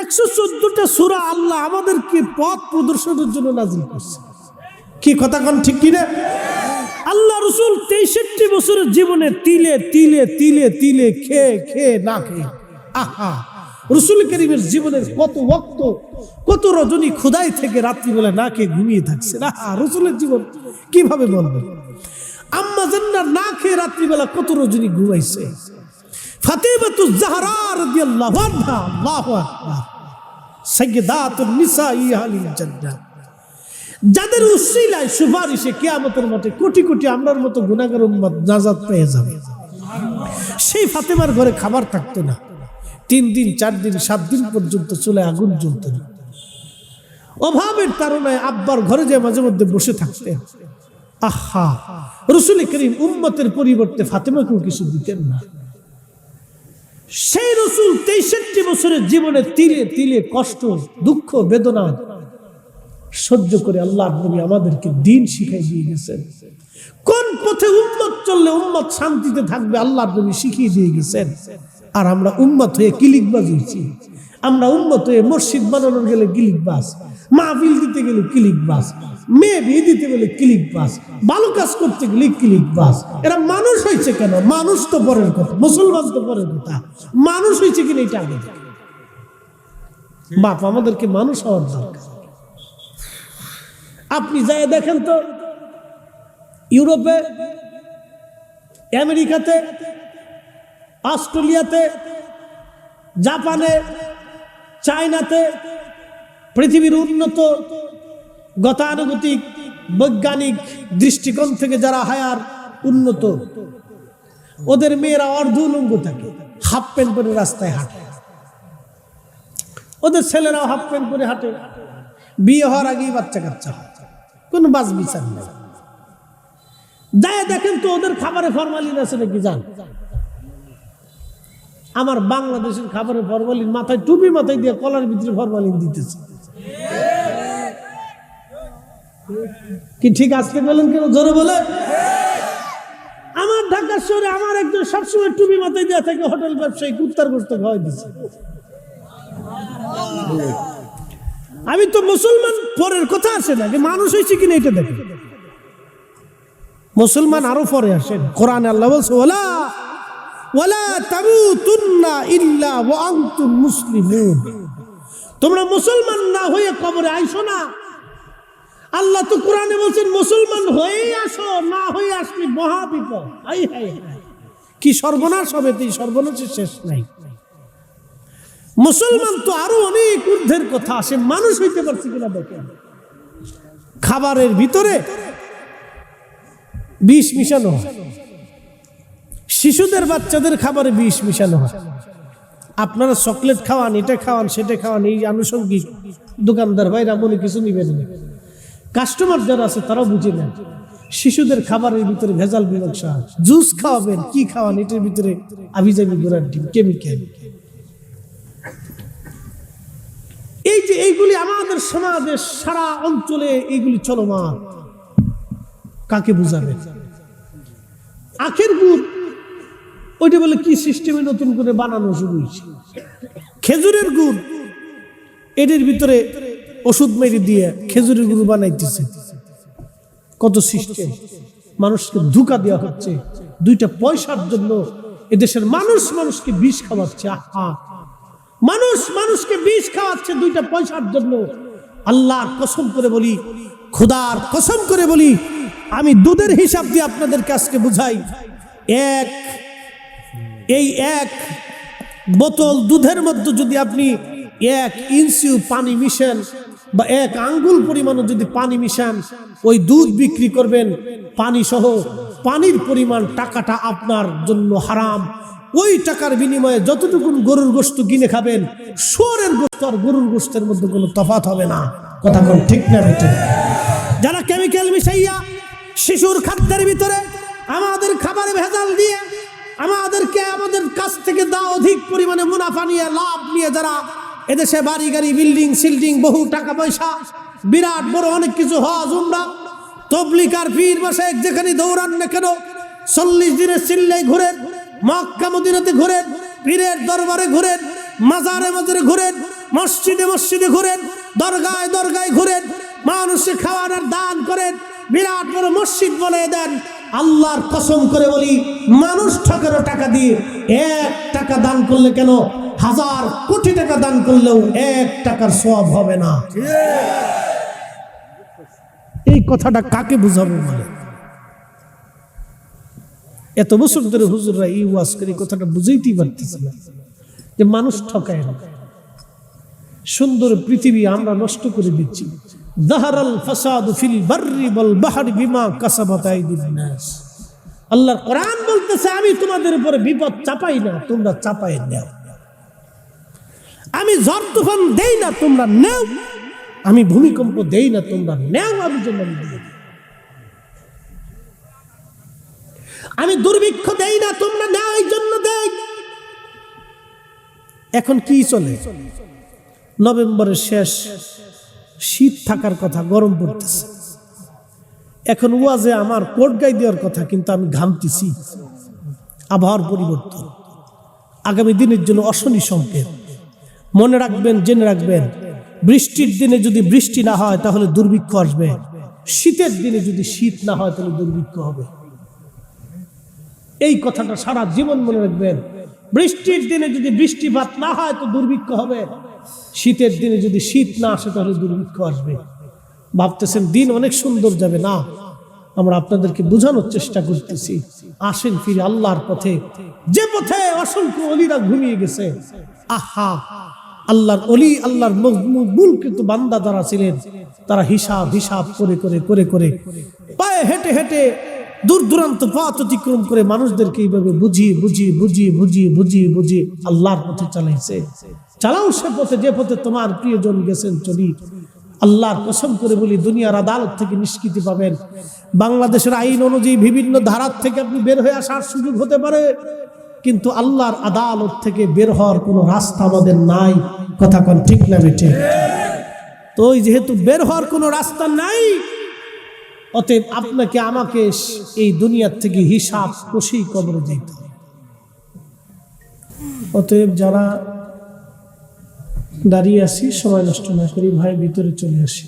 একশো চোদ্দটা সুরা আল্লাহ আমাদেরকে পথ প্রদর্শনের জন্য নাজিল করছে। কি কথা কন ঠিক কিনা? আল্লাহ রসুল তেষট্টি বছরের জীবনে তিলে তিলে তিলে তিলে খেয়ে খেয়ে না খেয়ে, আহা, রসুল করিমের জীবনের কত ওক্ত কত রজনী খুদাই থেকে রাত্রিবেলা না খেয়ে ঘুমিয়ে থাকছে না রসুলের জীবন কীভাবে বলবে আম্মা জান্নার না খেয়ে রাত্রিবেলা কত রজনী ঘুমাইছে? যাদের উসিলায় সুপারিশে কিয়ামতের মাঠে কোটি কোটি আমরার মতো গুনাহগার উম্মত পেয়ে যাবে। সেই ফাতেমার ঘরে খাবার থাকতো না। তিন দিন, চার দিন, সাত দিন পর্যন্ত চলে আগুন জ্বলত না। অভাবের তারণায় আব্বার ঘরে যে মাঝে মধ্যে বসে থাকতেন আহা, রসুল করিম উম্মতের পরিবর্তে ফাতেমাকেও কিছু দিতেন না। সেই রসুল তেষট্টি বছরের জীবনে তিলে তিলে কষ্ট, দুঃখ, বেদনা সহ্য করে আল্লাহ নবী আমাদেরকে দিন শিখাই দিয়ে গেছেন। কোন পথে উম্মত চললে উম্মত শান্তিতে থাকবে আল্লাহ নবী শিখিয়ে দিয়ে গেছেন। আর আমরা উম্মত হয়ে কিলিক বাজিয়েছি আমরা উম্মত হয়ে মসজিদ বানানোর গেলে কিলিকবাজ, মাহফিল দিতে গেলে কিলিকবাজ। মেয়ে বিয়ে দিতে গেলে কিলিকবাজ ভালো কাজ করতে গেলে কিলিকবাজ এরা মানুষ হয়েছে কেন? মানুষ তো পরের কথা। মুসলমান তো পরের কথা। মানুষ হয়েছে কিনা এটা আগে বাপ, আমাদেরকে মানুষ হওয়ার দরকার। আপনি যাই দেখেন তো, ইউরোপে, আমেরিকাতে, অস্ট্রেলিয়াতে, জাপানে, চায়নাতে, পৃথিবীর উন্নত গতানুগতিক, বৈজ্ঞানিক দৃষ্টিকোণ থেকে যারা হায়ার, উন্নত। ওদের মেয়েরা অর্ধ উলঙ্গ থাকে, হাফ প্যান্ট পরে রাস্তায় হাঁটে। ওদের ছেলেরাও হাফ প্যান্ট পরে হাঁটে। বিয়ে হওয়ার আগেই বাচ্চা কাচ্চা হয়। কোনো বাস বিচার নেই। যায় দেখেন তো ওদের খাবারে ফরমালিন আছে নাকি জান আমার বাংলাদেশের খাবারে ফরমালিন মাথায়, টুপি মাথায় দিয়ে কলার ভিতরে ফরমালিন দিতেছে। কি ঠিক আজকে পেলেন কেন? জোরে বলে আমার ঢাকার শহরে আমার একজন সবসময় টুপি মাথায় দেওয়া থাকে, হোটেল ব্যবসায়ী, কুত্তার গোস্ত খাওয়াই দিচ্ছে আমি তো মুসলমান পরের কথা আসে না, যে মানুষ হয়েছে কিনা এটা দেখে। মুসলমান আরও পরে আসেন। কোরআন আল্লাহ বলছে ওলা ওলা তামুতুন্না ইল্লা ওয়া আনতুম মুসলিমুন। তোমরা মুসলমান না হয়ে কবরে আইসো না। আল্লাহ তো কোরআনে বলছেন, মুসলমান হয়েই আসো, না হয়ে আসলে মহা বিপদ। কি সর্বনাশ হবে তুই সর্বনাশের শেষ নাই। মুসলমান তো আরও অনেক ঊর্ধ্বের কথা আসে মানুষ হইতে পারছে কিনা দেখেন। খাবারের ভিতরে বিষ মিশানো হয়। শিশুদের বাচ্চাদের খাবারে বিষ মিশানো হয়। আপনারা চকলেট খাওয়ান, এটা খাওয়ান, সেটা খাওয়ান, এই আনুষঙ্গিক দোকানদার ভাইরা মনে কিছু নিবেন না। কাস্টমার যারা আছে তারাও বুঝে নেন। শিশুদের খাবারের ভিতরে ভেজাল বিমর্শা জুস খাওয়াবেন, কি খাওয়ান, এটার ভিতরে আবিজাবি গোড়ার ডিম, কেমিক্যাল। এই যে এইগুলি আমাদের সমাজে সারা অঞ্চলে এইগুলি চলমান। কাকে বুঝাবে? আখের গুড়, ওইটা বলে কি সিস্টেমে নতুন করে বানানো শুরু হয়েছে? খেজুরের গুড় এটির ভিতরে ওষুধ মেরে দিয়ে খেজুরের গুড় বানাইতেছে। কত সিস্টেম মানুষকে ধোকা দেওয়া হচ্ছে। দুইটা পয়সার জন্য এদেশের মানুষ মানুষকে বিষ খাওয়াচ্ছে। আহা। মানুষ মানুষকে বিষ খাওয়াচ্ছে দুইটা পয়সার জন্য। আল্লাহর কসম করে বলি, খুদার কসম করে বলি, আমি দুধের হিসাব দিয়ে আপনাদের কাছকে বুঝাই। এক, এই এক বোতল দুধের মধ্যে যদি আপনি এক ইঞ্চিও পানি মিশেন বা এক আঙ্গুল পরিমাণও যদি পানি মিশান, ওই দুধ বিক্রি করবেন পানি সহ, পানির পরিমাণ টাকাটা আপনার জন্য হারাম। ওই টাকার বিনিময়ে যতটুকু গরুর গোস্ত কিনে খাবেন, শুয়ারের গোস্ত আর গরুর গোস্তের মধ্যে কোনো তফাৎ হবে না। কথা কোন ঠিক না যারা কেমিক্যাল মিশাইয়া শিশুর খাদ্যের ভিতরে আমাদের খাবারে ভেজাল দিয়ে, আমাদেরকে আমাদের কাছ থেকে দা অধিক পরিমাণে মুনাফা নিয়ে লাভ নিয়ে যারা এদেশে বাড়ি, গাড়ি, বিল্ডিং, সিল্ডিং, বহু টাকা পয়সা, বিরাট বড় অনেক কিছু হজ উমরা তবলিকার পীর মাসে যেখানে দৌড়ান না কেন, চল্লিশ দিনের চিল্লাই ঘুরেন মক্কা, মদিনাতে ঘুরেন পীরের দরবারে ঘুরেন মাজারে মাজারে ঘুরেন মসজিদে মসজিদে ঘুরেন দরগায় দরগায় ঘুরেন মানুষে খাওয়ানোর দান করেন, বিরাট বড় মসজিদ বলে দেন। আল্লাহর কসম করে বলি, মানুষ ঠকেরও টাকা দিয়ে এক টাকা দান করলে কেন হাজার কোটি টাকা দান করলেও এক টাকার সব হবে না। এই কথাটা কাকে বুঝাবো বলে? এত বছর ধরে হুজুররা এই ওয়াজ করে কথাটা বুঝাইতেই পারতেছে যে মানুষ ঠকায় না। সুন্দর পৃথিবী আমরা নষ্ট করে দিচ্ছি। দাহারাল ফাসাদ ফিল বাররি বল বাহার বিমা কাসাবাত আইদিন নাস। আল্লাহর কোরআন বলতেছে, আমি তোমাদের উপরে বিপদ চাপাই না, তোমরা চাপাই নাও। আমি ঝড় তুফান দেই না, তোমরা নেও। আমি ভূমিকম্প দেই না, তোমরা নেও, আমি জন্য আমি দিয়ে। আমি দুর্ভিক্ষ দেই না, তোমরা নেও, এই জন্য দেই। এখন কি চলে? নভেম্বরের শেষ, শীত থাকার কথা, গরম পড়তেছে। এখন ওয়াজে আমার কোট গাই দেওয়ার কথা, কিন্তু আমি ঘামতেছি। আবহাওয়ার পরিবর্তন। আগামী দিনের জন্য অশনি সংকেত। মনে রাখবেন, জেনে রাখবেন, বৃষ্টির দিনে যদি বৃষ্টি না হয় তাহলে দুর্ভিক্ষ আসবে। শীতের দিনে যদি শীত না হয় তাহলে দুর্ভিক্ষ হবে। এই কথাটা সারা জীবন মনে রাখবেন। বৃষ্টির দিনে যদি বৃষ্টিপাত না হয় তো দুর্ভিক্ষ হবে। শীতের দিনে যদি শীত না আসে তাহলে দুর্ভিক্ষ আসবে। ভাবতেছেন, দিন অনেক সুন্দর যাবে। না, আমরা আপনাদেরকে বোঝানোর চেষ্টা করতেছি। আসেন ফিরে আল্লাহর পথে। যে পথে অসংখ্য অলিরা ঘুমিয়ে গেছে। আহা! আল্লাহর অলি আল্লাহর মকবুল কিন্তু বান্দা যারা ছিলেন, তারা হিসাব হিসাব করে করে করে করে, পায়ে হেঁটে হেঁটে দূর দূরান্ত পথ অতিক্রম করে মানুষদেরকে এইভাবে বুঝিয়ে বুঝিয়ে বুঝিয়ে বুঝিয়ে বুঝিয়ে বুঝিয়ে আল্লাহর পথে চালাইছে। চালাও সে পথে, যে পথে তোমার প্রিয়জন গেছেন, চলি। আল্লাহর কসম করে বলি, দুনিয়ার আদালত থেকে নিষ্কৃতি পাবেন। বাংলাদেশের আইন অনুযায়ী বিভিন্ন ধারার থেকে আপনি বের হয়ে আসার সুযোগ হতে পারে। কিন্তু আল্লাহর আদালত থেকে বের হওয়ার কোনো রাস্তা আমাদের নাই। কথা কন ঠিক না বেঠে? তো ওই যেহেতু বের হওয়ার কোনো রাস্তা নাই, অতএব আপনাকে আমাকে এই দুনিয়ার থেকে হিসাব কষেই কবর যেতে অতএব যারা দাঁড়িয়ে আছি, সময় নষ্ট না করি, ভাই, ভিতরে চলে আসি।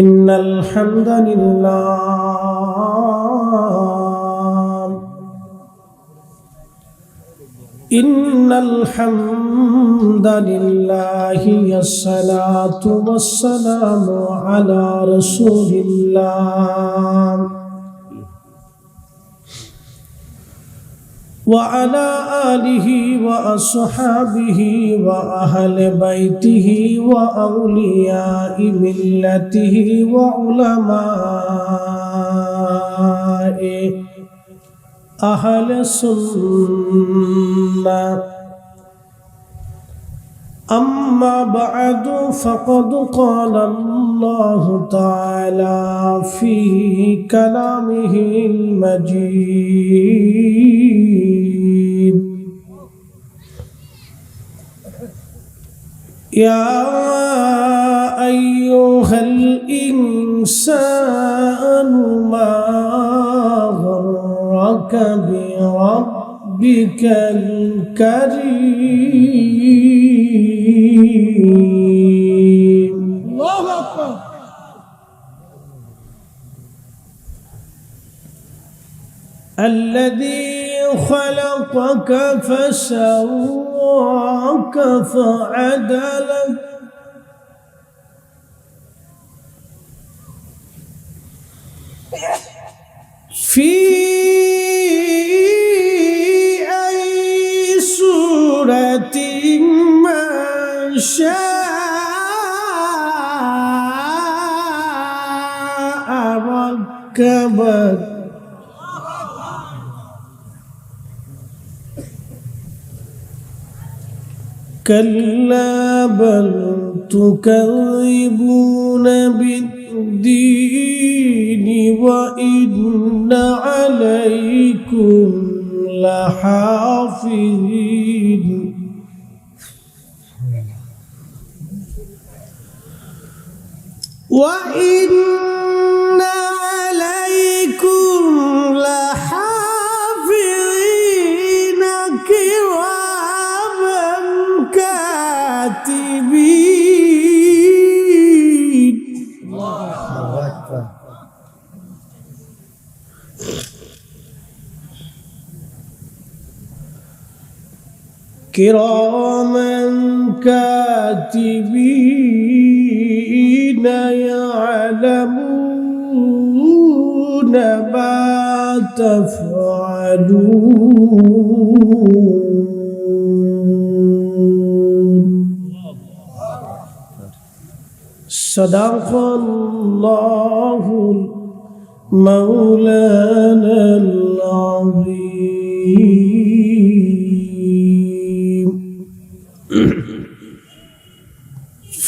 ইন্নাল হামদালিল্লাহ إن الحمد لله الصلاة والسلام على رسول الله. وعلى آله وأصحابه وأهل بيته وأولياء ملته وعلمائه. أهل السنة. أما بعد فقد قال الله تعالى في كلامه المجيد. يا أيها الإنسان ما غرك بربك الكريم. الله أكبر. الذي خلقك فسواك فعدلك كلا بل تكذبون بالدين وإن عليكم لحافظين. وإن عليكم لحافظين. كراما كاتبين يعلمون ما تفعلون. صدق الله مولانا العظيم.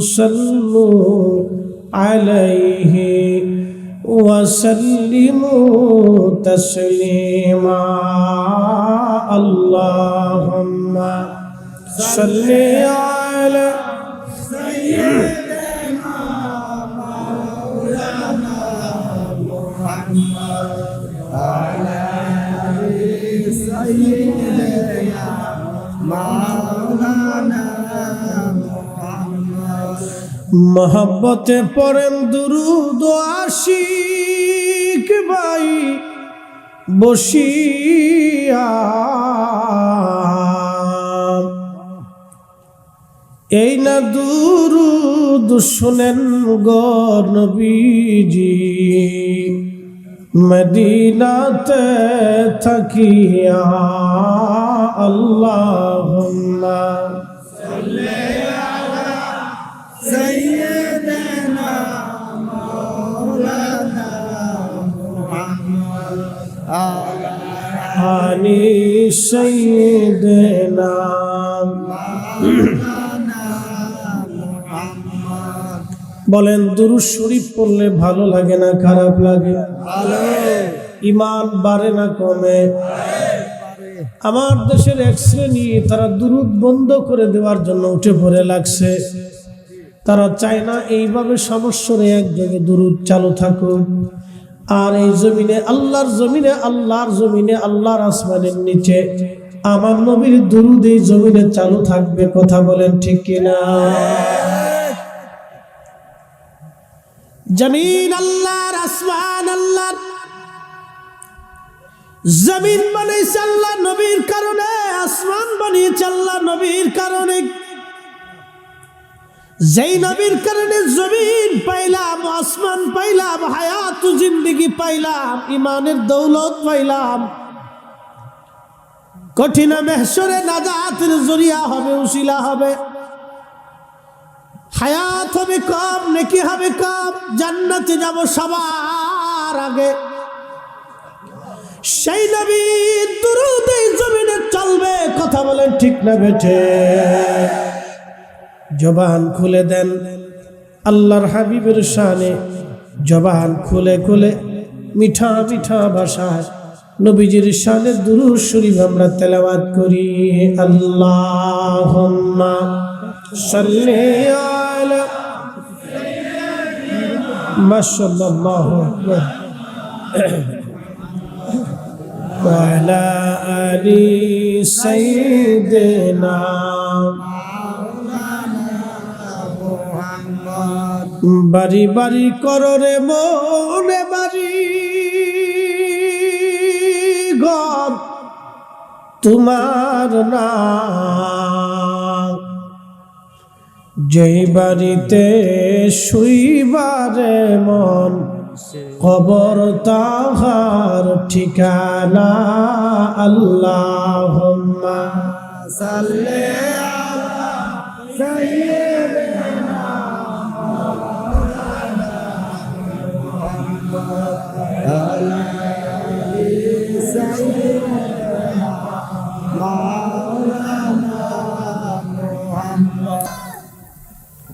صلوا عليه وسلموا تسليما. اللهم صل على سيدنا مولانا محمد وعلى سيدنا محمد মহব্বতে পড়েন দুরুদ আশিক ভাই বসিয়া। এই না দুরুদ শুনেন গো নবীজি, মদিনাতে থাকিয়া। আল্লাহ আল্লাহুম্মা আনি সৈয়দনা বলেন, দুরুদ শরীফ পড়লে ভালো লাগে না, খারাপ লাগে? ইমান বাড়ে না কমে? আমার দেশের এক শ্রেণি, তারা দুরুদ বন্ধ করে দেওয়ার জন্য উঠে পড়ে লাগছে। তারা চায় না এইভাবে সমস্যরে জায়গায় দুরুদ চালু থাকুক। আর এই জমিনে, আল্লাহর জমিনে আল্লাহর জমিনে, আল্লাহর আসমানের নিচে। আমার নবীর দুরুদ এই জমিনে চালু থাকবে, কথা বলেন ঠিক কিনা? জমিন আল্লাহর, আসমান আল্লাহর। জমিন বানিয়েছে আল্লাহ নবীর কারণে, আসমান বানিয়েছে আল্লাহ নবীর কারণে। যেই নবীর কারণে জমিন পাইলাম, আসমান পাইলাম, হায়াত জিন্দিগি পাইলাম ইমানের দৌলত পাইলাম। কঠিন মেহসরে নাজাতের জরিয়া হবে, উশিলা হবে। হায়াত হবে কম, নাকি হবে কম, জান্নাতে যাব সবার আগে। সেই নবী দুরুদ জমিনে চলবে, কথা বলেন ঠিক না বেঠে। জবান খুলে দেন আল্লাহর হাবিবের শানে জবান খুলে খুলে মিঠা মিঠা ভাষায় নবীজির শানে দুরুদ শরীফ আমরা তেলাওয়াত করি আল্লাহুম্মা সাল্লি আলা মাশাআল্লাহু আকবার وعلى آل سيدنا বাড়ি বাড়ি কররে মনে বাড়ি। ঘর তোমার না। যেই বাড়িতে শুইবারে মন কবর তাহার ঠিকানা আল্লাহ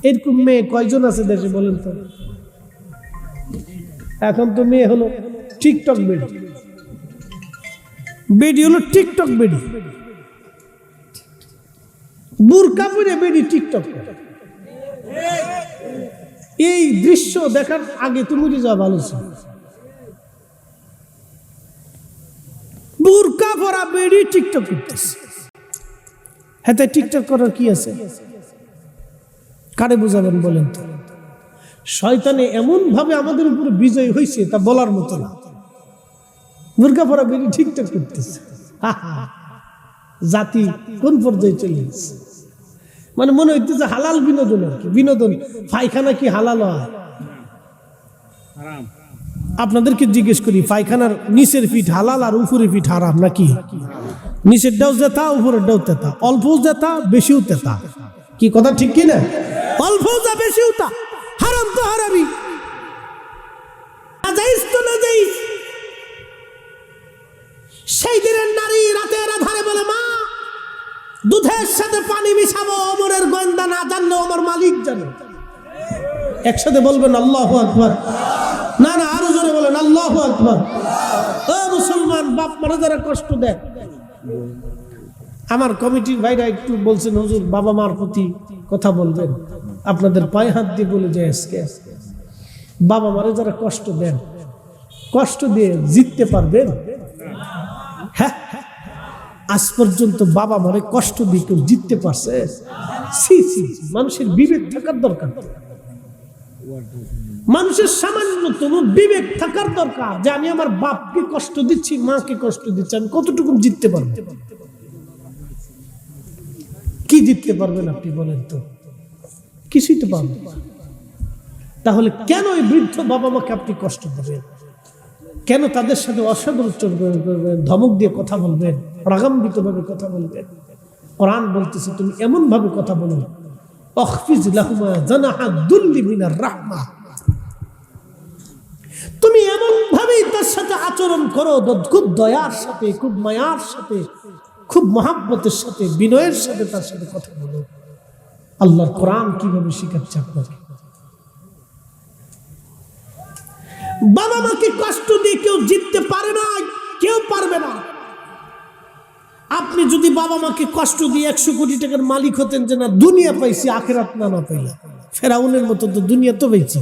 এরকম মেয়ে কয়জন আছে দেশে বলেন তো? এখন তো মেয়ে হলো টিকটক বেডি। বেডি হলো টিকটক বেডি। বুরকা পরে বেডি টিকটক। এই দৃশ্য দেখার আগে তুমি মরে যাওয়া ভালো ছিল। বুরকা পরা বেডি টিকটক করতেছে। হ্যাঁ টিকটক করার কি আছে? কারে বুঝাবেন বলেন তো? শয়তানে এমন ভাবে আমাদের উপরে বিজয় হয়েছে তা বলার মতো না। বুরকা পরা বেডি ঠিকঠাক করতেছে। জাতি কোন পর্যায়ে চলে গেছে? মানে মনে হইতেছে হালাল বিনোদন আর কি। বিনোদন, পায়খানা কি হালাল হয়? আপনাদেরকে জিজ্ঞেস করি, পায়খানার নিচের ফিট হালাল আর উপরের পিঠ হারাম নাকি? নিচেরটাও জেতা উপরেরটাও তেতা। অল্পও জেতা বেশিও তেতা। কি কথা ঠিক কি না অল্প যা, বেশিও তা। হারাম তো হারাবি নাজাইজ তো নাজাইজ সেই দিনের নারী রাতের আধারে বলে, মা দুধের সাথে পানি মিশাবো, অমরের গোয়েন্দা না জানলে আমার মালিক জানে। একসাথে বলবেন, আল্লাহ আকবর। না না, আরও জোরে বলেন, আল্লাহ আকবর। ও মুসলমান, বাপ মারা যারা কষ্ট দেয়। আমার কমিটির ভাইরা একটু বলছেন, হুজুর, বাবা মার প্রতি কথা বলবেন। আপনাদের পায়ে হাত দিয়ে বলে যায় আজকে। বাবা মারা যারা কষ্ট দেন, কষ্ট দিয়ে জিততে পারবেন। আজ পর্যন্ত বাবা মারে কষ্ট দিয়ে কেউ জিততে পারছে। মানুষের বিবেক থাকার দরকার। মানুষের সামান্যতম বিবেক থাকার দরকার যে আমি আমার বাপকে কষ্ট দিচ্ছি, মাকে কষ্ট দিচ্ছি, আমি কতটুকু জিততে পারব? কি জিততে পারবেন আপনি বলেন তো? কিছুই তো পারবেন। তাহলে কেন এই বৃদ্ধ বাবা মাকে আপনি কষ্ট দেবেন? কেন তাদের সাথে অসাদর করবেন ধমক দিয়ে কথা বলবেন? রাগাম্বিত ভাবে কথা বলবেন। কোরআন বলতেছে, তুমি এমন ভাবে কথা বলো অখফিজ লাহুমা জানাহা তুমি এমন তার সাথে আচরণ করো খুব দয়ার সাথে, খুব মায়ার সাথে, খুব মহাব্বতের সাথে, বিনয়ের সাথে তার সাথে কথা বলো। আল্লাহর কোরআন কীভাবে শিখাচ্ছে আপনাকে? বাবা মাকে কষ্ট দিয়ে কেউ জিততে পারে না, কেউ পারবে না। আপনি যদি বাবা মাকে কষ্ট দিয়ে একশো কোটি টাকার মালিক হতেন যে না, দুনিয়া পাইছি, আখেরাত না না পাইলাম। ফেরাউনের মতো তো দুনিয়া তো পাইছি।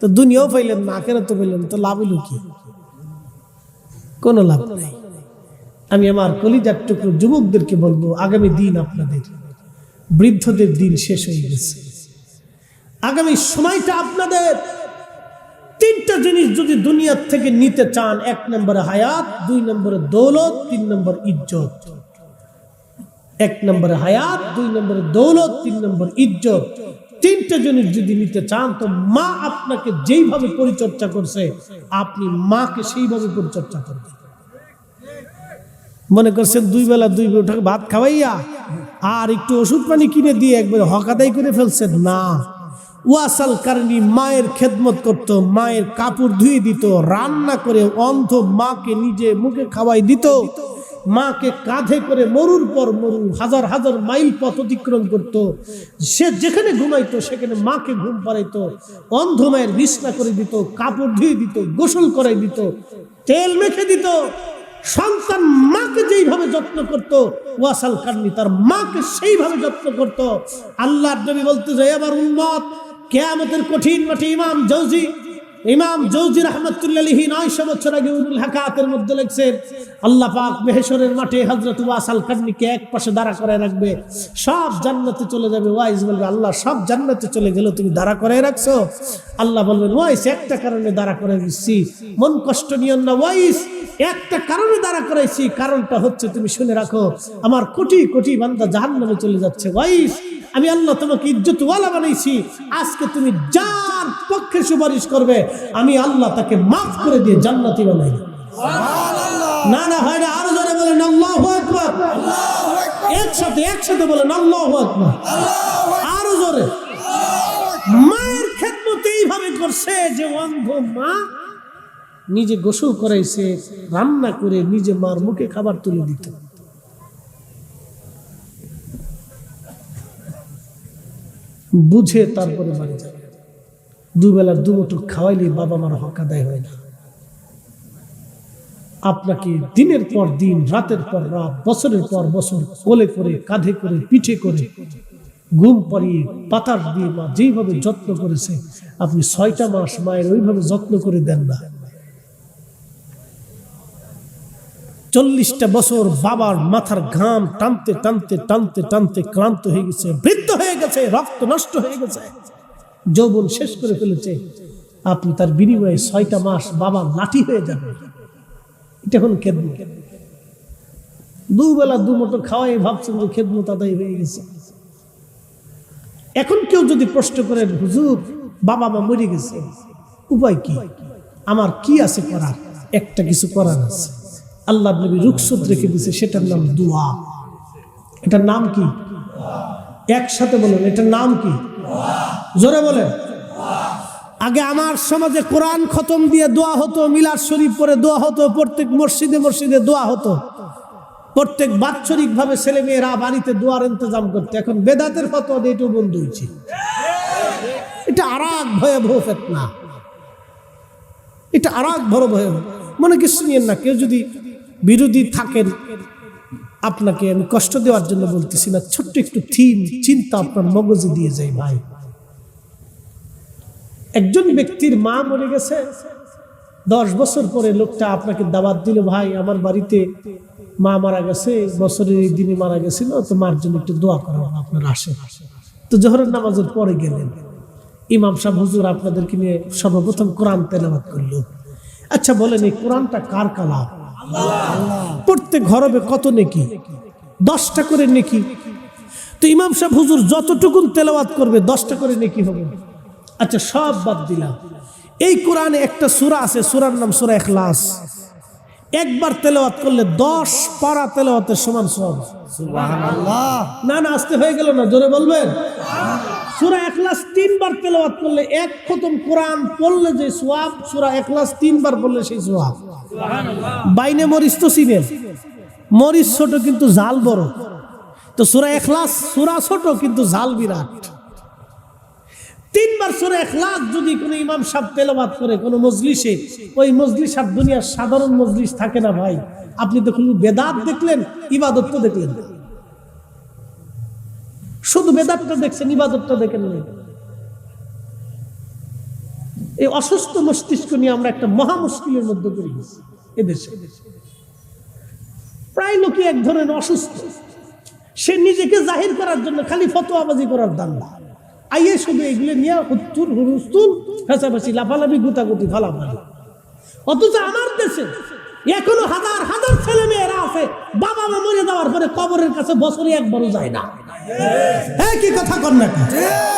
তো দুনিয়াও পাইলেন না আখেরাত পাইলেন তো লাভ হলো কি? কোনো লাভ নাই। আমি আমার কলিজার টুকরো যুবকদেরকে বলব, আগামী দিন আপনাদের, বৃদ্ধদের দিন শেষ হয়ে গেছে। আগামী সময়টা আপনাদের, তিনটা জিনিস যদি দুনিয়ার থেকে নিতে চান, এক নম্বরে হায়াত, দুই নম্বরে দৌলত, তিন নম্বর ইজ্জত। এক নম্বরে হায়াত, দুই নম্বরে দৌলত, তিন নম্বর ইজ্জত। তিনটা জিনিস যদি নিতে চান, তো মা আপনাকে যেইভাবে পরিচর্যা করছে, আপনি মাকে সেইভাবে পরিচর্যা করবেন। মনে করছেন দুই বেলা দুই বেলা ভাত খাওয়াইয়া, আর একটু ওষুধ পানি কিনে দিয়ে একবার হকাদাই করে ফেলছেন? না। ওয়াসাল কারণী মায়ের খেদমত করত, মায়ের কাপড় ধুয়ে দিত, রান্না করে অন্ধ মাকে নিজে মুখে খাওয়াই দিত। মাকে কাঁধে করে মরুর পর মরু, হাজার হাজার মাইল পথ অতিক্রম করত। সে যেখানে ঘুমাইতো, সেখানে মাকে ঘুম পাড়াইতো, অন্ধ মায়ের বিছনা করে দিত, কাপড় ধুয়ে দিত, গোসল করাই দিত, তেল মেখে দিত। সন্তান মাকে যেইভাবে যত্ন করত, ওয়াসাল কান্নি, তার মাকে সেইভাবে যত্ন করত। আল্লাহর নবী বলতে যায় আবার উন্মত কেয়ামতের কঠিন মাঠে ইমাম জৌজি ইমাম জৌজি রহমতুল্লাহি নয়শো বছর আগে উরুল হাকাতের মধ্যে লিখছেন, আল্লাহ পাক মেহেশ্বরের মাঠে হজরত ওয়াসাল কান্নিকে এক পাশে দাঁড়া করে রাখবে, সব জান্নাতে চলে যাবে। ওয়াইস বলবে, আল্লাহ সব জান্নাতে চলে গেল তুমি দাঁড়া করে রাখছো। আল্লাহ বলবেন ওয়াইস একটা কারণে দাঁড়া করে দিচ্ছি, মন কষ্ট নিয়ন না। ওয়াইস একটা কারণে দাঁড়া করাইছি, কারণটা হচ্ছে তুমি শুনে রাখো, আমার কোটি কোটি বান্দা জাহান নামে চলে যাচ্ছে। ওয়াইস আমি আল্লাহ তোমাকে ইজ্জতওয়ালা বানাইছি। আজকে তুমি যার পক্ষে সুপারিশ করবে আমি আল্লাহ তাকে মাফ করে দিয়ে জান্নাতি বানাই না না হয় না আরও জোরে বলেন আল্লাহ আকবার একসাথে একসাথে বলেন আল্লাহ আকবার আরও জোরে। মায়ের খেদমত এইভাবে করছে যে অন্ধ মা নিজে গোসল করাইছে রান্না করে নিজে মার মুখে খাবার তুলে দিত। বুঝে তারপরে বাড়ি যাবে দুবেলার দুমুঠো খাওয়াইলে বাবা মার হক আদায় হয় না। আপনাকে দিনের পর দিন, রাতের পর রাত, বছরের পর বছর কোলে করে, কাঁধে করে, পিঠে করে ঘুম পরিয়ে পাতার দিয়ে মা যেইভাবে যত্ন করেছে, আপনি ছয়টা মাস মায়ের ওইভাবে যত্ন করে দেন না। চল্লিশটা বছর বাবার মাথার ঘাম টানতে টানতে টানতে টানতে ক্লান্ত হয়ে গেছে গেছে রক্ত নষ্ট হয়ে গেছে। যৌবন শেষ করে ফেলেছে। আপনি তার বিনিময়ে ছয়টা মাস বাবা লাঠি হয়ে যাবে। এটা এখন খেদমত। দুবেলা দু মতো খাওয়াই ভাবছেন যে খেদমত আদায় হয়ে গেছে। এখন কেউ যদি প্রশ্ন করেন, হুজুর, বাবা মা মরে গেছে, উপায় কি? আমার কি আছে করার? একটা কিছু করার আছে। আল্লাহ নবী রুকসত রেখে দিছে সেটার নাম দোয়া। এটার নাম কি? একসাথে বলুন, এটার নাম কি? জোরে বলেন। আগে আমার সমাজে কোরআন খতম দিয়ে দোয়া হতো, মিলাদ শরীফ পরে দোয়া হতো, প্রত্যেক মসজিদে মসজিদে দোয়া হতো। প্রত্যেক বাৎসরিক ভাবে ছেলে মেয়েরা বাড়িতে দোয়ার ইন্তজাম করতে। এখন বেদাতের ফতোয়া এটাও বন্ধ হয়েছে। এটা আর এক ভয়াবহ ফেতনা। এটা আর এক বড় ভয়াবহ। মনে কিছু নিয়েন না, কেউ যদি বিরোধী থাকেন আপনাকে আমি কষ্ট দেওয়ার জন্য বলতেছি না, ছোট্ট একটু থিম, চিন্তা আপনার মগজে দিয়ে যায় ভাই। একজন ব্যক্তির মা মরে গেছে, দশ বছর পরে লোকটা আপনাকে দাবাত দিল, ভাই, আমার বাড়িতে মা মারা গেছে, বছরের এই দিনে মারা গেছিল, তো মার জন্য একটু দোয়া করা, আপনার আসে। তো জোহরের নামাজের পরে গেলেন। ইমাম সাহেব, হুজুর, আপনাদেরকে নিয়ে সর্বপ্রথম কোরআন তেলাবাত করল। আচ্ছা বলেন, এই কোরআনটা কার কালাম? প্রত্যেক ঘরবে কত নেকি? দশটা করে নেকি? তো ইমাম সাহেব হুজুর যতটুকুন তেলাওয়াত করবে, দশটা করে নেকি হবে। আচ্ছা সব বাদ দিলাম। এই কোরআনে একটা সুরা আছে, সুরার নাম সুরা এখলাস একবার তেলাওয়াত করলে দশ পারা তেলাওয়াতের সমান সব না না আসতে হয়ে গেল না জোরে বলবেন? সূরা এখলাস তিনবার তেলাওয়াত করলে এক খতম কোরআন পড়লে যে সোয়াব সূরা এখলাস তিনবার পড়লে সেই সোয়াব বাইনে মরিচ তো চিনেন মরিচ ছোট কিন্তু জাল বড়। তো সুরা এখলাস সুরা ছোট কিন্তু জাল বিরাট। তিনবার সরে এক লাখ যদি কোনো ইমাম সাহেব তেলাবাদ করে, কোনো মজলিসে, ওই মজলিস আর দুনিয়ার সাধারণ মজলিস থাকে না ভাই। আপনি তো শুধু বেদাত দেখলেন, ইবাদত তো দেখলেন শুধু বেদাতটা দেখছেন, ইবাদতটা দেখেন এই অসুস্থ মস্তিষ্ক নিয়ে আমরা একটা মহা মুশকিলের মধ্যে পড়ে গেছি এদেশে প্রায় লোকই এক ধরনের অসুস্থ। সে নিজেকে জাহির করার জন্য খালি ফতোয়াবাজি করার দান্দা আইয়ে শুধু এগুলো নিয়ে হুত্তুর হুরুস্তুল ফেঁসাফেসি লাফালাফি, গুতাগুতি ফালাফালি অথচ আমার দেশে এখনও হাজার হাজার ছেলে মেয়েরা আছে বাবা মা মরে যাওয়ার পরে কবরের কাছে বছরে একবারও যায় না। হ্যাঁ কি কথা না?